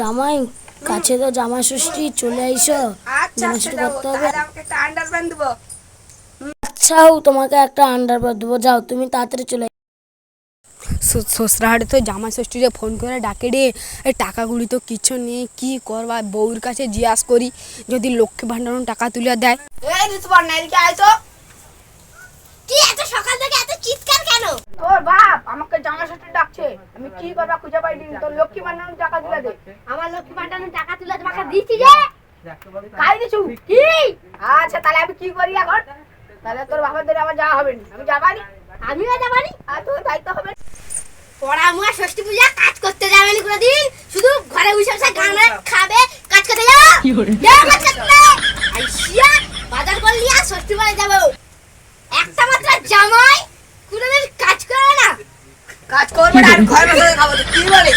জামাই কাছে তো জামা ষষ্ঠী চলে আইসো। আচ্ছা জামা ষষ্ঠী করতে হবে। আচ্ছাও তোমাকে একটা আন্ডার দেবো। যাও তুমি তাড়াতাড়ি চলে শ্বশুরহাটে তো জামাই ষষ্ঠীরে ফোন করে ডাকে রে টাকাগুলি তো কিছু নেই কি করবা? বউর কাছে জিজ্ঞাস করি যদি লক্ষ্মী ভাণ্ডার টাকা তুলে দেয়। কেন? তোর বাপ আমাকে জামা ষষ্ঠী ডাকছে। আমি কি করবা খুঁজে পাইনি। তোর লক্ষ্মী ভান্ডার টাকা দিলে দে আমার লক্ষ্মী ভান্ডারের টাকা তুলে তোমাকে দিচ্ছি যে? খাই দিছু? কি? আচ্ছা তাহলে আমি কি করি এখন? তাহলে তোর বাবার ধরে আমার যাওয়া হবে না। আমি যাবানি। আমিও যাবানি। আর তোর দায়িত্ব হবে না। পড়া মুয়া ষষ্ঠী পূজা কাজ করতে যাবে না কোনোদিন। শুধু ঘরে বসে বসে গান খাবে কাজ করতে যাও যাও কাজ করতে আইসিয়া বাজার করলি আর ষষ্ঠী পূজা যাব একটা মাত্র জামাই কোনোদিন কাজ করে না কাজ করবে না আর ঘরে বসে খাব কি বলে?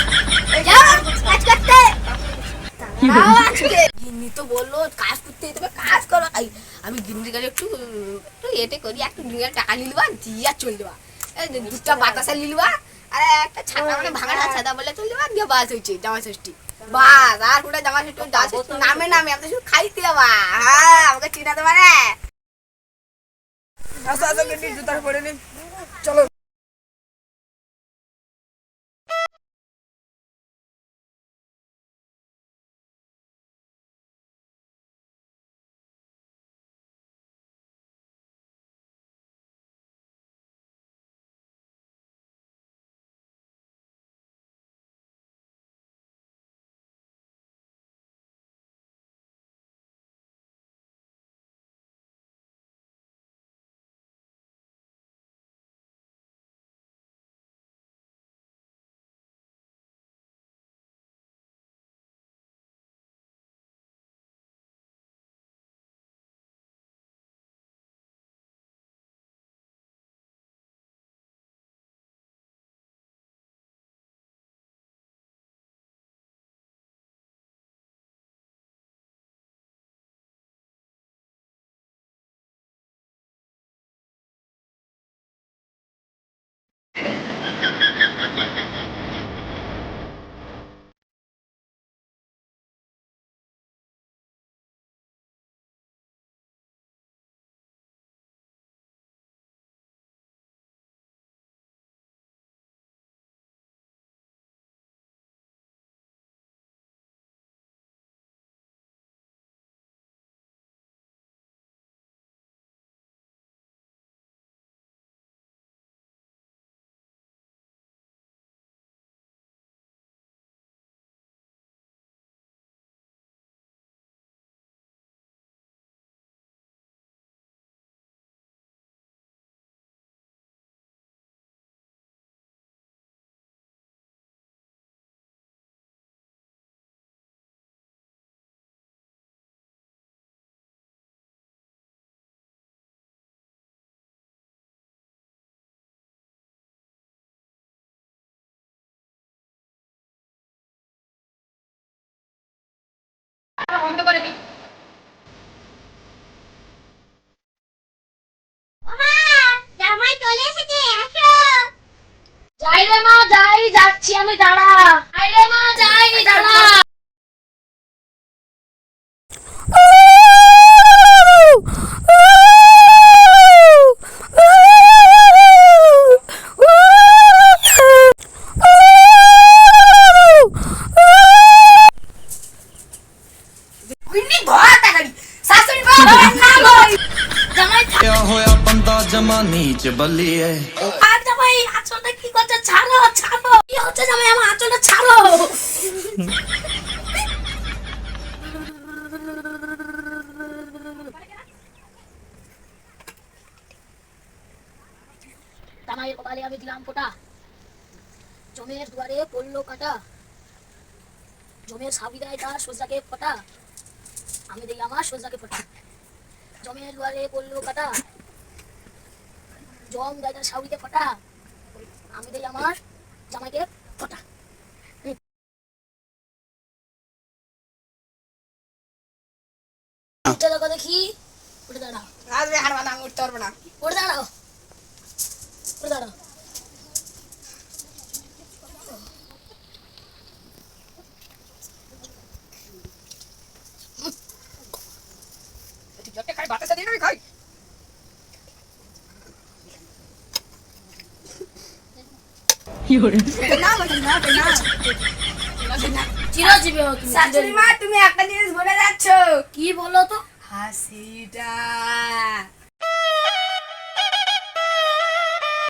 কাজ করতে। গিন্নি তো বলল কাজ করতে তবে কাজ করো। আমি গিন্নির কাছে একটু একটু এটে করি একটু ডিঙের টাকা নিলবা দিয়ে আর চল দেবা এই যে দুটা বাতাসা নিলবা আর একটা ছাতা মানে ভাঙা ছাতা বলে চল দেবা দিয়ে বাস হয়েছে জামা ষষ্ঠী। বাস আর জামা ষষ্ঠী নামে নামে আমি তো শুধু খাইতে যাবা। হ্যাঁ আমাকে চিনাতে পারে? আচ্ছা আচ্ছা গেটি জুতা পরে নি। চলো। ওমা করে দিই। যাই রে মা যাই যাচ্ছি আমি দাঁড়া। হয়ে জামাই আঁচলটা কপালে আমি দিলাম ফোটা জমের দুয়ারে পড়ল কাটা জমের সাবিদায় তার সোজাকে ফোটা আমি দিলাম আমার সোজাকে ফোটা। জমের দুয়ারে পড়ল কাটা জম দাদা সাউরিতে ফটা। আমি দেই আমার জামাইকে ফটা। উঠে দেখো দেখি। উঠে দাঁড়াও। আর হারবা না উঠতে পারবে না। উঠে দাঁড়াও উঠে দাঁড়াও খাই বাতাসা আমি খাই তুমি একটা জিনিস বলে যাচ্ছ কি বলো তো হাসিটা